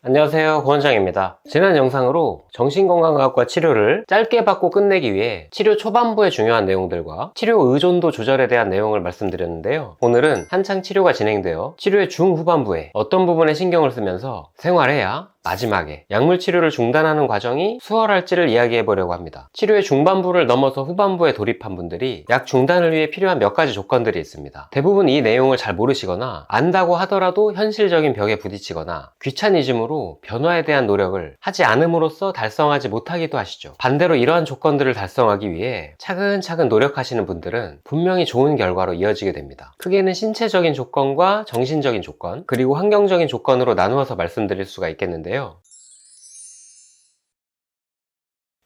안녕하세요 고원장입니다. 지난 영상으로 정신건강의학과 치료를 짧게 받고 끝내기 위해 치료 초반부의 중요한 내용들과 치료 의존도 조절에 대한 내용을 말씀드렸는데요. 오늘은 한창 치료가 진행되어 치료의 중후반부에 어떤 부분에 신경을 쓰면서 생활해야 마지막에 약물 치료를 중단하는 과정이 수월할지를 이야기해 보려고 합니다. 치료의 중반부를 넘어서 후반부에 돌입한 분들이 약 중단을 위해 필요한 몇 가지 조건들이 있습니다. 대부분 이 내용을 잘 모르시거나 안다고 하더라도 현실적인 벽에 부딪히거나 귀차니즘으로 변화에 대한 노력을 하지 않음으로써 달성하지 못하기도 하시죠. 반대로 이러한 조건들을 달성하기 위해 차근차근 노력하시는 분들은 분명히 좋은 결과로 이어지게 됩니다. 크게는 신체적인 조건과 정신적인 조건, 그리고 환경적인 조건으로 나누어서 말씀드릴 수가 있겠는데요. 건데요.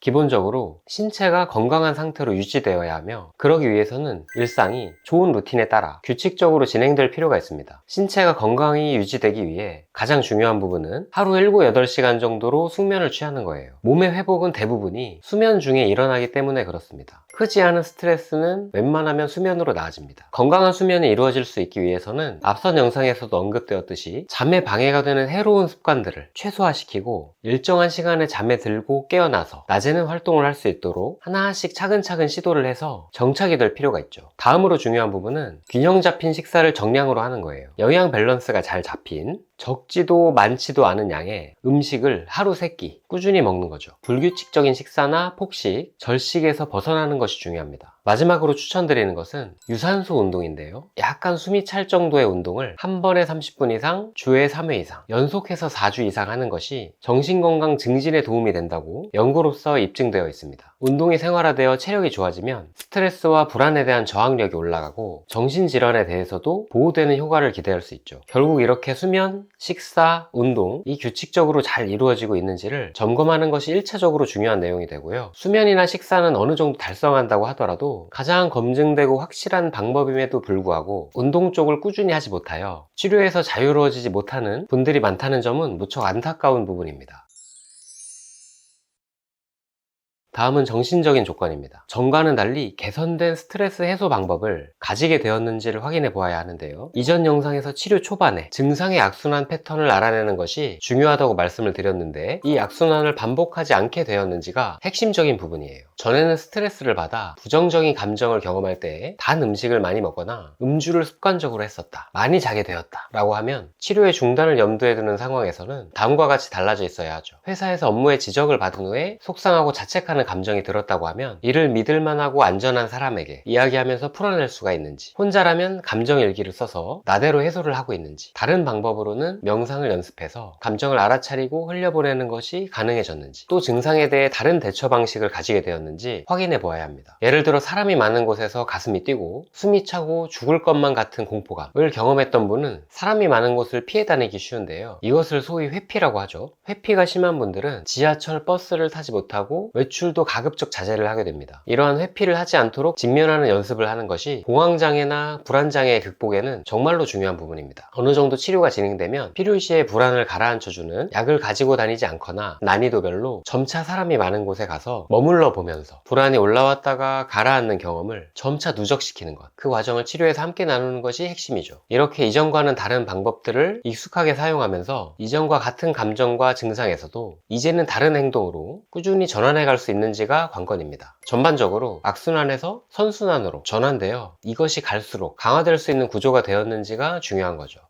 기본적으로 신체가 건강한 상태로 유지되어야 하며 그러기 위해서는 일상이 좋은 루틴에 따라 규칙적으로 진행될 필요가 있습니다. 신체가 건강히 유지되기 위해 가장 중요한 부분은 하루 7, 8시간 정도로 숙면을 취하는 거예요. 몸의 회복은 대부분이 수면 중에 일어나기 때문에 그렇습니다. 크지 않은 스트레스는 웬만하면 수면으로 나아집니다. 건강한 수면이 이루어질 수 있기 위해서는 앞선 영상에서도 언급되었듯이 잠에 방해가 되는 해로운 습관들을 최소화시키고 일정한 시간에 잠에 들고 깨어나서 낮에 는 활동을 할 수 있도록 하나씩 차근차근 시도를 해서 정착이 될 필요가 있죠. 다음으로 중요한 부분은 균형 잡힌 식사를 정량으로 하는 거예요. 영양 밸런스가 잘 잡힌 적지도 많지도 않은 양의 음식을 하루 세 끼 꾸준히 먹는 거죠. 불규칙적인 식사나 폭식, 절식에서 벗어나는 것이 중요합니다. 마지막으로 추천드리는 것은 유산소 운동인데요. 약간 숨이 찰 정도의 운동을 한 번에 30분 이상, 주에 3회 이상, 연속해서 4주 이상 하는 것이 정신건강 증진에 도움이 된다고 연구로서 입증되어 있습니다. 운동이 생활화되어 체력이 좋아지면 스트레스와 불안에 대한 저항력이 올라가고 정신질환에 대해서도 보호되는 효과를 기대할 수 있죠. 결국 이렇게 수면, 식사, 운동, 이 규칙적으로 잘 이루어지고 있는지를 점검하는 것이 1차적으로 중요한 내용이 되고요. 수면이나 식사는 어느 정도 달성한다고 하더라도 가장 검증되고 확실한 방법임에도 불구하고 운동 쪽을 꾸준히 하지 못하여 치료에서 자유로워지지 못하는 분들이 많다는 점은 무척 안타까운 부분입니다. 다음은 정신적인 조건입니다. 전과는 달리 개선된 스트레스 해소 방법을 가지게 되었는지를 확인해 보아야 하는데요. 이전 영상에서 치료 초반에 증상의 악순환 패턴을 알아내는 것이 중요하다고 말씀을 드렸는데 이 악순환을 반복하지 않게 되었는지가 핵심적인 부분이에요. 전에는 스트레스를 받아 부정적인 감정을 경험할 때 단 음식을 많이 먹거나 음주를 습관적으로 했었다. 많이 자게 되었다. 라고 하면 치료의 중단을 염두에 두는 상황에서는 다음과 같이 달라져 있어야 하죠. 회사에서 업무에 지적을 받은 후에 속상하고 자책하는 감정이 들었다고 하면 이를 믿을 만하고 안전한 사람에게 이야기하면서 풀어낼 수가 있는지 혼자라면 감정 일기를 써서 나대로 해소를 하고 있는지 다른 방법으로는 명상을 연습해서 감정을 알아차리고 흘려보내는 것이 가능해졌는지 또 증상에 대해 다른 대처 방식을 가지게 되었는지 확인해 보아야 합니다. 예를 들어 사람이 많은 곳에서 가슴이 뛰고 숨이 차고 죽을 것만 같은 공포감을 경험했던 분은 사람이 많은 곳을 피해 다니기 쉬운데요. 이것을 소위 회피라고 하죠. 회피가 심한 분들은 지하철, 버스를 타지 못하고 외출도 가급적 자제를 하게 됩니다. 이러한 회피를 하지 않도록 직면하는 연습을 하는 것이 공황장애나 불안장애 극복에는 정말로 중요한 부분입니다. 어느 정도 치료가 진행되면 필요시에 불안을 가라앉혀주는 약을 가지고 다니지 않거나 난이도별로 점차 사람이 많은 곳에 가서 머물러 보면 서 불안이 올라왔다가 가라앉는 경험을 점차 누적시키는 것. 그 과정을 치료에서 함께 나누는 것이 핵심이죠. 이렇게 이전과는 다른 방법들을 익숙하게 사용하면서 이전과 같은 감정과 증상에서도 이제는 다른 행동으로 꾸준히 전환해 갈 수 있는지가 관건입니다. 전반적으로 악순환에서 선순환으로 전환되어 이것이 갈수록 강화될 수 있는 구조가 되었는지가 중요한 거죠.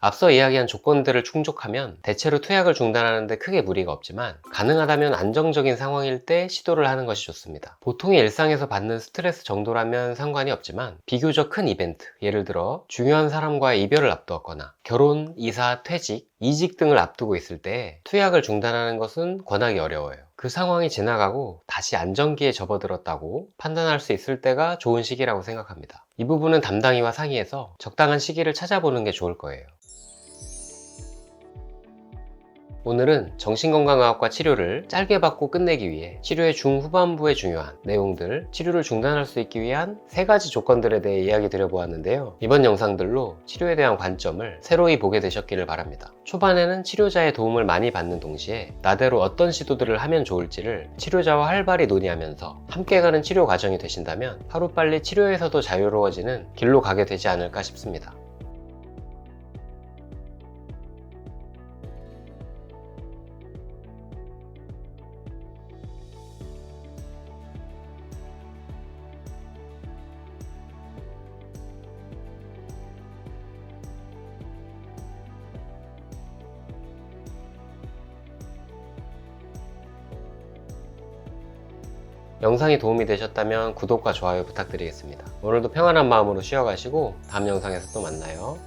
앞서 이야기한 조건들을 충족하면 대체로 투약을 중단하는데 크게 무리가 없지만 가능하다면 안정적인 상황일 때 시도를 하는 것이 좋습니다. 보통의 일상에서 받는 스트레스 정도라면 상관이 없지만 비교적 큰 이벤트, 예를 들어 중요한 사람과의 이별을 앞두었거나 결혼, 이사, 퇴직, 이직 등을 앞두고 있을 때 투약을 중단하는 것은 권하기 어려워요. 그 상황이 지나가고 다시 안정기에 접어들었다고 판단할 수 있을 때가 좋은 시기라고 생각합니다. 이 부분은 담당이와 상의해서 적당한 시기를 찾아보는 게 좋을 거예요. 오늘은 정신건강의학과 치료를 짧게 받고 끝내기 위해 치료의 중후반부에 중요한 내용들, 치료를 중단할 수 있기 위한 세 가지 조건들에 대해 이야기 드려보았는데요. 이번 영상들로 치료에 대한 관점을 새로이 보게 되셨기를 바랍니다. 초반에는 치료자의 도움을 많이 받는 동시에 나대로 어떤 시도들을 하면 좋을지를 치료자와 활발히 논의하면서 함께 가는 치료 과정이 되신다면 하루빨리 치료에서도 자유로워지는 길로 가게 되지 않을까 싶습니다. 영상이 도움이 되셨다면 구독과 좋아요 부탁드리겠습니다. 오늘도 평안한 마음으로 쉬어가시고 다음 영상에서 또 만나요.